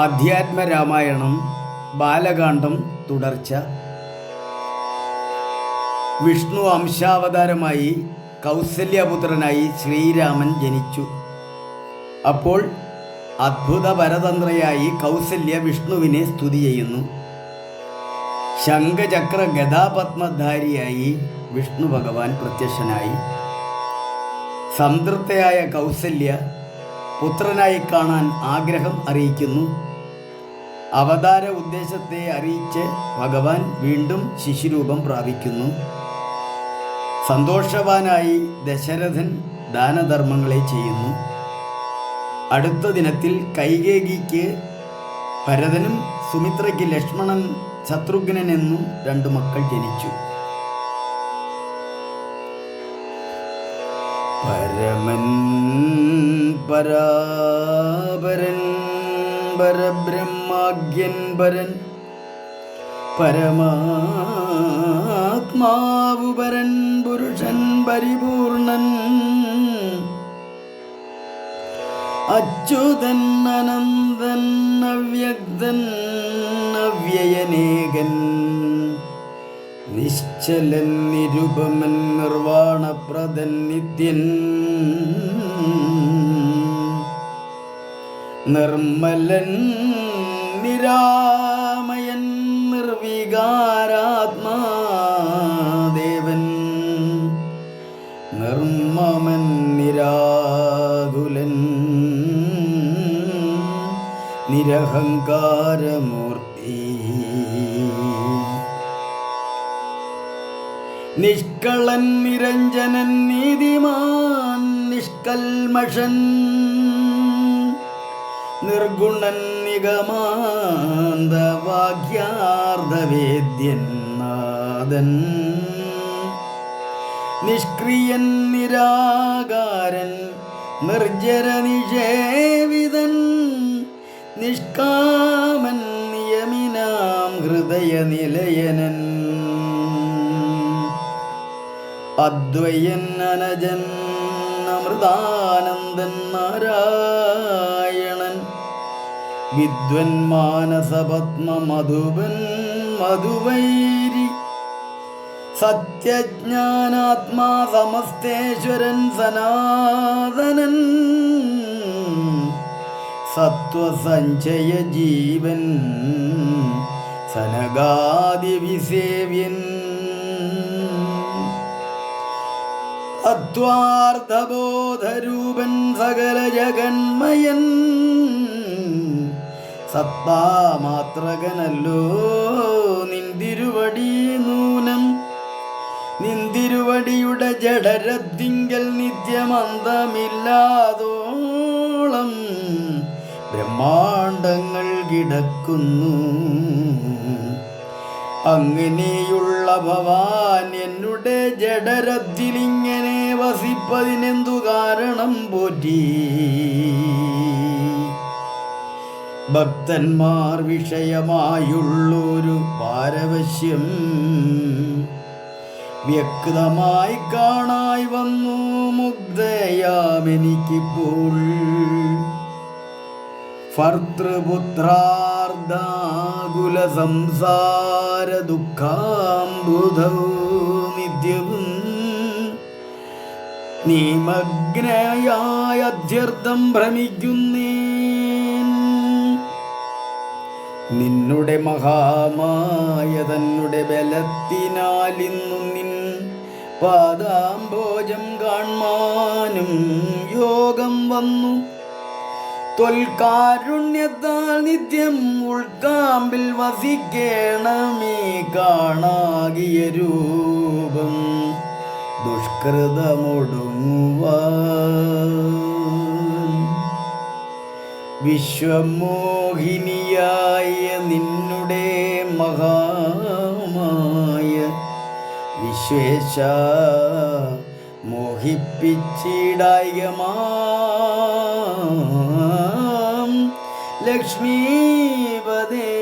അധ്യാത്മരാമായണം ബാലകാന്ഡം തുടർച്ച. വിഷ്ണു അംശാവതാരമായി കൗസല്യപുത്രനായി ശ്രീരാമൻ ജനിച്ചു. അപ്പോൾ അദ്ഭുത പരതന്ത്രയായി കൗസല്യ വിഷ്ണുവിനെ സ്തുതി ചെയ്യുന്നു. ശംഖചക്ര ഗതാപത്മധാരിയായി വിഷ്ണു ഭഗവാൻ പ്രത്യക്ഷനായി. സംതൃപ്തയായ കൗസല്യ പുത്രനായി കാണാൻ ആഗ്രഹം അറിയിക്കുന്നു. അവതാര ഉദ്ദേശത്തെ അറിയിച്ച് ഭഗവാൻ വീണ്ടും ശിശുരൂപം പ്രാപിക്കുന്നു. സന്തോഷവാനായി ദശരഥൻ ദാനധർമ്മങ്ങളെ ചെയ്യുന്നു. അടുത്ത ദിനത്തിൽ കൈകേകിക്ക് ഭരതനും സുമിത്രയ്ക്ക് ലക്ഷ്മണൻ ശത്രുഘ്നൻ എന്നും രണ്ടു മക്കൾ ജനിച്ചു. പരമൻ പരാപരൻ പരബ്രഹ്മാഗ്യൻ പരൻ പരമാത്മാവു പരൻ പുരുഷൻ പരിപൂർണൻ. അച്യുതൻ അനന്തൻ അവ്യക്തൻ അവ്യയനേകൻ. നിശ്ചലൻ നിരുപമൻ നിർവാണപ്രദൻ നിത്യൻ. നിർമ്മലൻ നിരാമയൻ നിർവികാരാത്മാദേവൻ. നിർമ്മമൻ നിരാകുലൻ നിരഹങ്കാരമൂർത്തി. നിഷ്കളൻ നിരഞ്ജനൻ നീതിമാൻ നിഷ്കൽമഷൻ നാദൻ നിഷ്ക്രിയൻ നിരാകാരൻ നിർജര നിഷേവിതൻ നിഷ്കാമൻ നിയമിനാം ഹൃദയനിലയനൻ. അദ്വയൻ അനജൻ അമൃതാനന്ദൻ നാരായണൻ. വിദ്വൻ മാനസപത്മ മധുവൻ മധുവൈരി സത്യജ്ഞാനാത്മാ സമസ്തേശ്വരൻ സനാതനൻ സത്വസഞ്ചയ ജീവൻ സനകാദിവിസേവ്യൻ. അത്വാർത്ഥബോധരൂപൻ സകല ജഗന്മയൻ സത്താമാത്രകനല്ലോ നിന്തിരുവടി നൂനം. നിന്തിരുവടിയുടെ ജഡരത്തിങ്കൽ നിത്യമന്തമില്ലാതോളം ബ്രഹ്മാണ്ടങ്ങൾ കിടക്കുന്നു. അങ്ങനെയുള്ള ഭവാൻ എന്നുടെ ജഡരത്തിലിങ്ങനെ വസിപ്പതിനെന്തു കാരണം പോറ്റി? ഭക്തന്മാർ വിഷയമായുള്ളൊരു പാരവശ്യം വ്യക്തമായി കാണായി വന്നു. മുഗ്ധയാമെനിക്കിപ്പോൾ. ഭർത്തൃപുത്രാർദ്ധാകുല സംസാര ദുഃഖാംബുധൗ നിത്യവും നിമഗ്നയായ അധ്യർത്ഥം ഭ്രമിക്കുന്നേൻ നിന്നുടെ മഹാമായ തന്നുടെ ബലത്തിനാലിന്നു നിൻ പാദാംബോജം കാൺമാനും യോഗം വന്നു. തൊൽക്കാരുണ്യത്താൽ നിത്യം ഉൾക്കാമ്പിൽ വസിക്കേണമേ കാണാകിയ രൂപം ദുഷ്കൃതമൊടുങ്ങുവാൻ. വിശ്വമോഹിനിയായ നിന്നുടെ മഹാമായ വിശ്വേശ മോഹിപ്പിച്ചിടായകമാം ലക്ഷ്മീപദേ.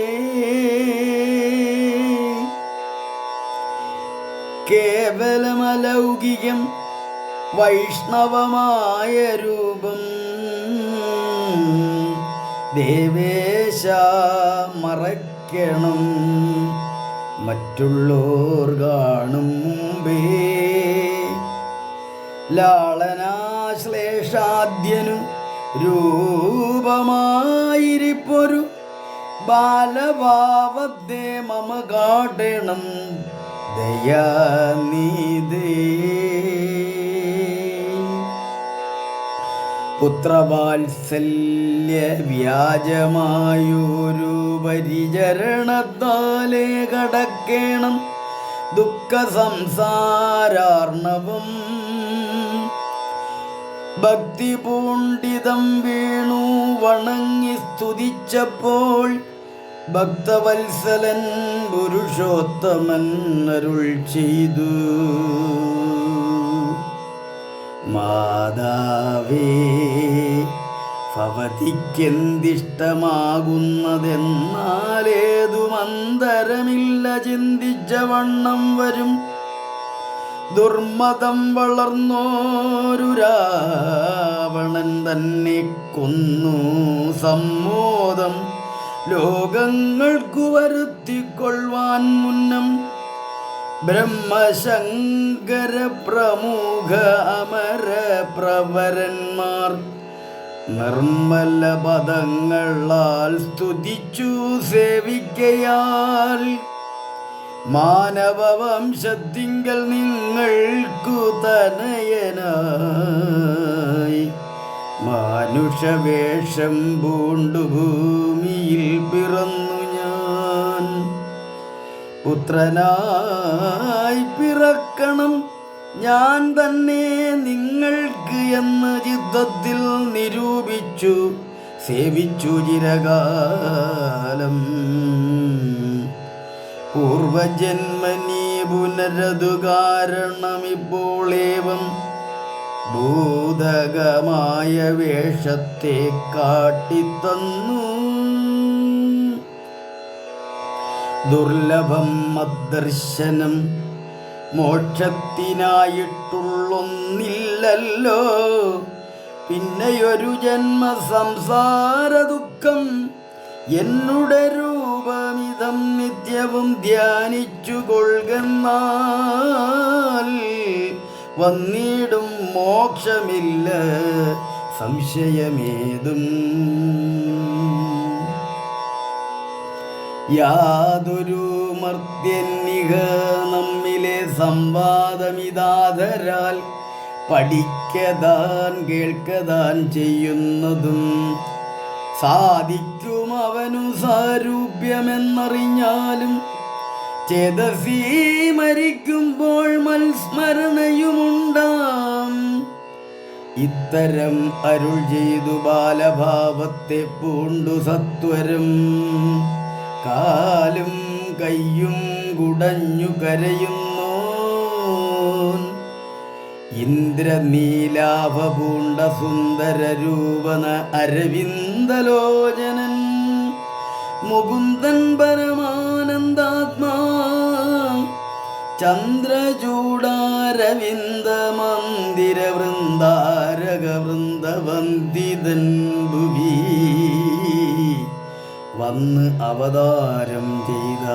കേവലമലൗകികം വൈഷ്ണവമായ രൂപം ദേവേശ വിശ്വേശ മറയ്ക്കണം. മറ്റുള്ളോർ കാണും മുമ്പേ. ലാളനാശ്ലേഷാദ്യനു രൂപമായിരിപ്പൊരു ബാലഭാവത്തെ മമ കാട്ടണം. ദയാനീതേ പുത്രവാത്സല്യ വ്യാജമായൊരു പരിചരണത്താലേ കടക്കേണം ദുഃഖ സംസാരാർണവം ഭക്തി പൂണ്ടിതം വീണു വണങ്ങി സ്തുതിച്ചപ്പോൾ ഭക്തവത്സലൻ പുരുഷോത്തമൻ അരുൾ ചെയ്തു. മാതാവേ ഭവതിക്കെന്തിഷ്ടമാകുന്നതെന്നാലേതു മന്ദരമില്ല ചിന്തിച്ച വണ്ണം വരും. ദുർമതം വളർന്നോരു രാവണൻ തന്നെ കൊന്നു സമ്മോദം. ലോകങ്ങൾക്കു വരുത്തിക്കൊള്ളുവാൻ മുന്നം ബ്രഹ്മശങ്കര പ്രമുഖ അമര പ്രവരന്മാർ നിർമ്മല പദങ്ങളാൽ സ്തുതിച്ചു സേവിക്കയാൽ. മാനവവംശത്തിങ്കൽ നിങ്ങൾക്കു തനയനായി. മാനുഷവേഷം പൂണ്ടു ഭൂമിയിൽ പിറന്നു പുത്രനായി പിറക്കണം. ഞാൻ തന്നെ നിങ്ങൾക്ക് എന്ന് ചിത്തത്തിൽ നിരൂപിച്ചു സേവിച്ചു ചിരകാലം. പൂർവജന്മനീ പുനരതു കാരണമിപ്പോളേവം ഭൂതകമായ വേഷത്തെ കാട്ടിത്തന്നു. ദുർലഭം മദ്ദർശനം മോക്ഷത്തിനായിട്ടുള്ളൊന്നില്ലല്ലോ. പിന്നെയൊരു ജന്മ സംസാര ദുഃഖം എന്നുടെ രൂപമിതം നിത്യവും ധ്യാനിച്ചു വന്നിടും മോക്ഷമില്ല സംശയമേതും. യാതൊരു മർത്യന്നിക നമ്മിലെ സംവാദമിതാതരാൽ പഠിക്കതാൻ കേൾക്കതാൻ ചെയ്യുന്നതും സാധിക്കും അവനു സാരൂപ്യമെന്നറിഞ്ഞാലും ചേതസീ മരിക്കുമ്പോൾ മത്സ്മരണയുമുണ്ടാം ഇത്തരം അരുൾ ചെയ്തു ബാലഭാവത്തെ പൂണ്ടു സത്വരം. കാലും കയ്യും കുടഞ്ഞു കരയുന്നു ഇന്ദ്രനീലാഭപൂണ്ട സുന്ദര രൂപന അരവിന്ദലോചനൻ. മുകുന്ദൻ പരമാനന്ദാത്മാ. ചന്ദ്രചൂടാരവിന്ദ മന്ദിര വൃന്ദാരക വൃന്ദവന്ദിതൻ വന്ന് അവതാരം ചെയ്ത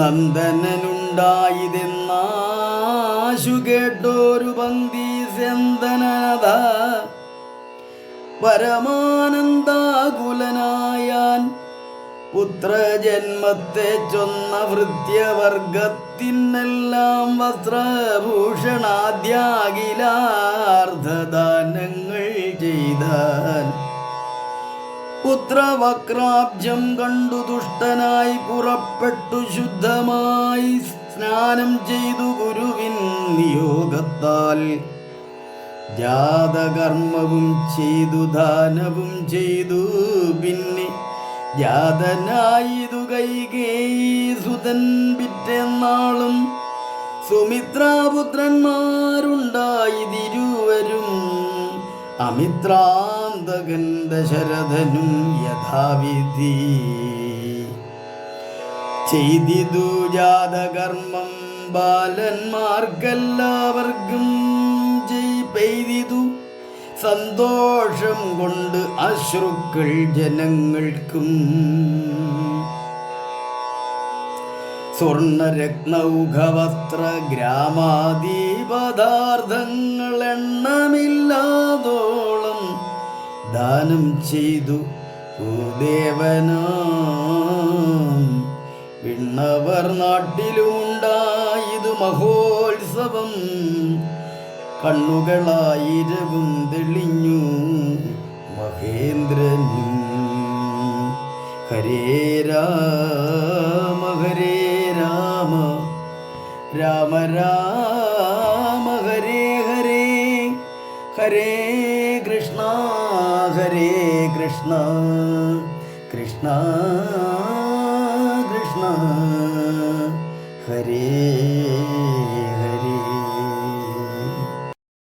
നന്ദനനുണ്ടായതെന്നാശു കേട്ടോരു പന്തി സെന്തനത പരമാനന്ദാകുലനായാൻ പുത്രജന്മത്തെ ചൊന്ന വൃത്യവർഗത്തിനെല്ലാം വസ്ത്രഭൂഷണാദ്യാകിലാർദ്ധദാനങ്ങൾ ചെയ്താൻ പുത്രവക്രാബ്ജം കണ്ടു ദുഷ്ടനായി പുറപ്പെട്ടു ശുദ്ധമായി സ്നാനം ചെയ്തു ഗുരുവിൻ നിയോഗത്താൽ. ജാതകർമ്മവും ചെയ്തു ദാനവും ചെയ്തു. പിന്നെ ജാതനായിതു കൈകേയി സുതൻ പിറ്റെന്നാളും സുമിത്രാപുത്രന്മാരുണ്ടായതിരുവരും അമിത്രാന്തകൻ ദശരഥനും യഥാവിധി. ചെയ്തിതു ജാതകർമ്മം ബാലന്മാർക്കെല്ലാവർക്കും പെയ്തിതു. സന്തോഷം കൊണ്ട് അശ്രുക്കൾ ജനങ്ങൾക്കും. സ്വർണരത്നൗഘവസ്ത്ര ഗ്രാമാദി പദാർത്ഥങ്ങൾ എണ്ണമില്ലാതോളം ദാനം ചെയ്തു. ഭൂദേവനാം വിണ്ണവർ നാട്ടിലുണ്ടായതു മഹോത്സവം. കണ്ണുകളായിരവും തെളിഞ്ഞു മഹേന്ദ്രനും ഹരേ രാമ ഹരേ രാമ. രാമ രാമ ഹരേ ഹരേ ഹരേ കൃഷ്ണ കൃഷ്ണ കൃഷ്ണ. ഹരേ